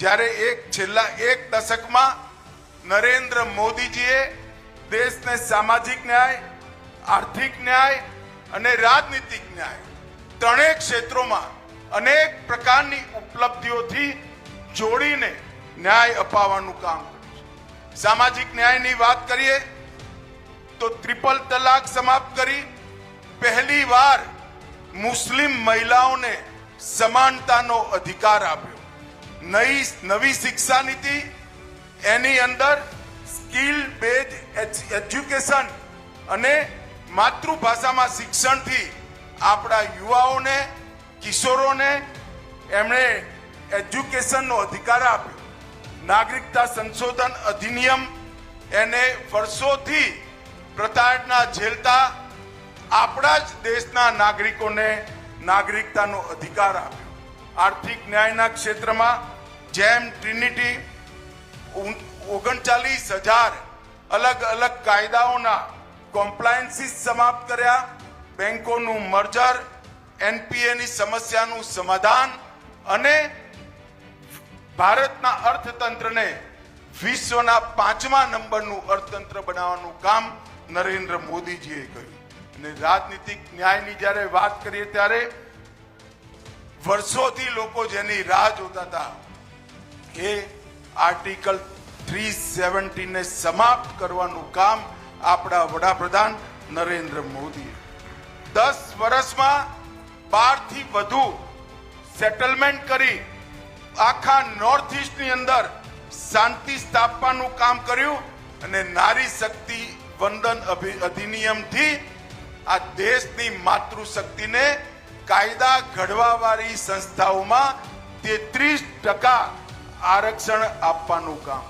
જ્યારે એક છેલ્લા એક દશકમાં નરેન્દ્ર મોદીજીએ દેશને સામાજિક ન્યાય, આર્થિક ન્યાય અને રાજનીતિક ન્યાય ત્રણેય ક્ષેત્રોમાં અનેક પ્રકારની ઉપલબ્ધિઓથી જોડીને ન્યાય અપાવવાનું કામ કર્યું છે. સામાજિક ન્યાયની વાત કરીએ તો ત્રિપલ તલાક સમાપ્ત કરી. પહેલી વાર મુસ્લિમ મહિલાઓને સમાનતાનો અધિકાર આપ્યો. નવી નવી શિક્ષા નીતિ, એની અંદર સ્કિલ બેઝ એજ્યુકેશન અને માતૃભાષામાં શિક્ષણથી આપણા યુવાઓને, કિશોરોને એમણે એજ્યુકેશનનો અધિકાર આપ્યો. નાગરિકતા સંશોધન અધિનિયમ એને વર્ષોથી પ્રતાડના ઝેલતા આપણા જ દેશના નાગરિકોને નાગરિકતાનો અધિકાર આપ્યો. આર્થિક ન્યાયના ક્ષેત્રમાં જેમ ટ્રિનિટી ઓગણચાલીસ હજાર અલગ અલગ કાયદાઓના કોમ્પ્લાયન્સીસ સમાપ્ત કર્યા, બેંકોનું મર્જર એનપીએની સમસ્યાનું સમાધાન અને ભારતના અર્થતંત્રને વિશ્વના પાંચમા નંબરનું અર્થતંત્ર બનાવવાનું કામ નરેન્દ્ર મોદીજીએ કર્યું. અને રાજનીતિક ન્યાયની જ્યારે વાત કરીએ ત્યારે વર્ષોથી લોકો જેની રાહ જોતા હતા એ આર્ટિકલ થ્રી સેવન્ટીને સમાપ્ત કરવાનું કામ આપણા વડાપ્રધાન નરેન્દ્ર મોદીએ. દસ વર્ષમાં બારથી વધુ સેટલમેન્ટ કરી આખા નોર્થ ઇસ્ટની અંદર શાંતિ સ્થાપવાનું કામ કર્યું અને નારી શક્તિ વંદન અધિનિયમથી આ દેશની માતૃશક્તિને કાયદા ઘડવાવાળી સંસ્થાઓમાં તેત્રીસ ટકા આરક્ષણ આપવાનું કામ.